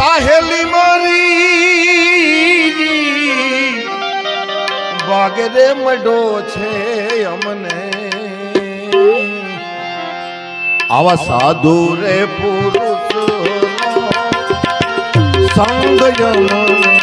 સાહેલી મારી વાગરે મડો છે અમને. આવા સાધુ રે પુરુષ સંગ જમણે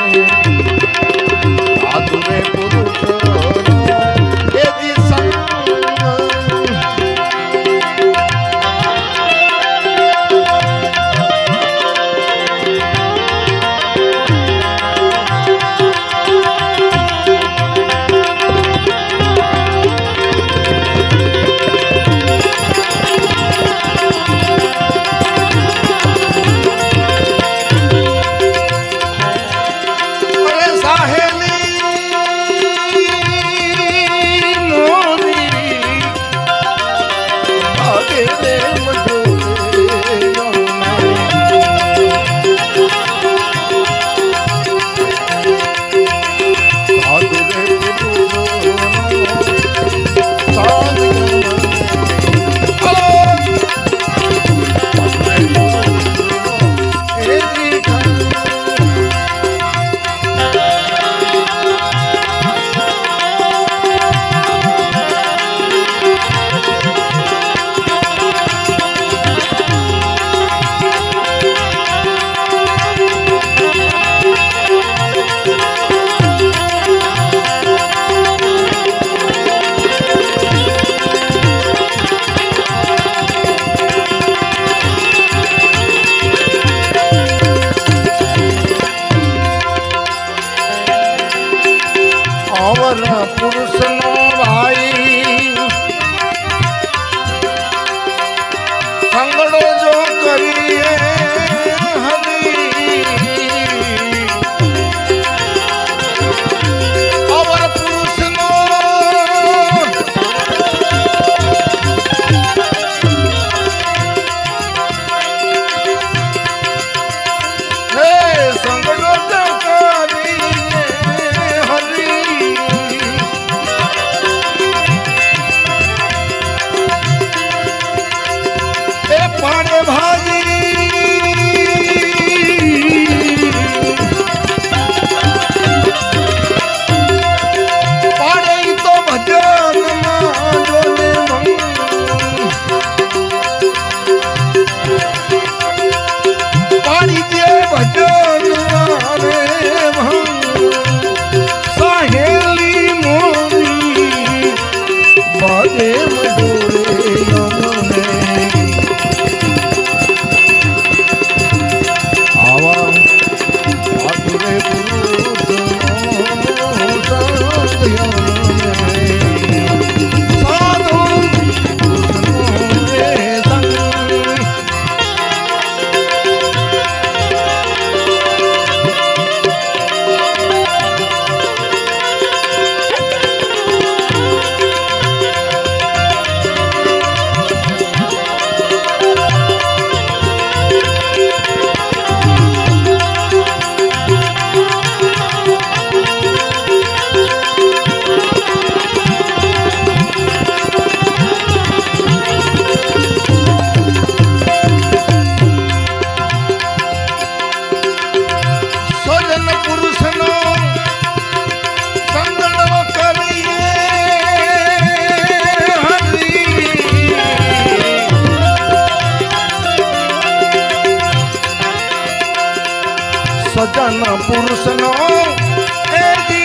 અવર પુરુષનો ભાઈ. I no, no. સજન પુરુષનો. એ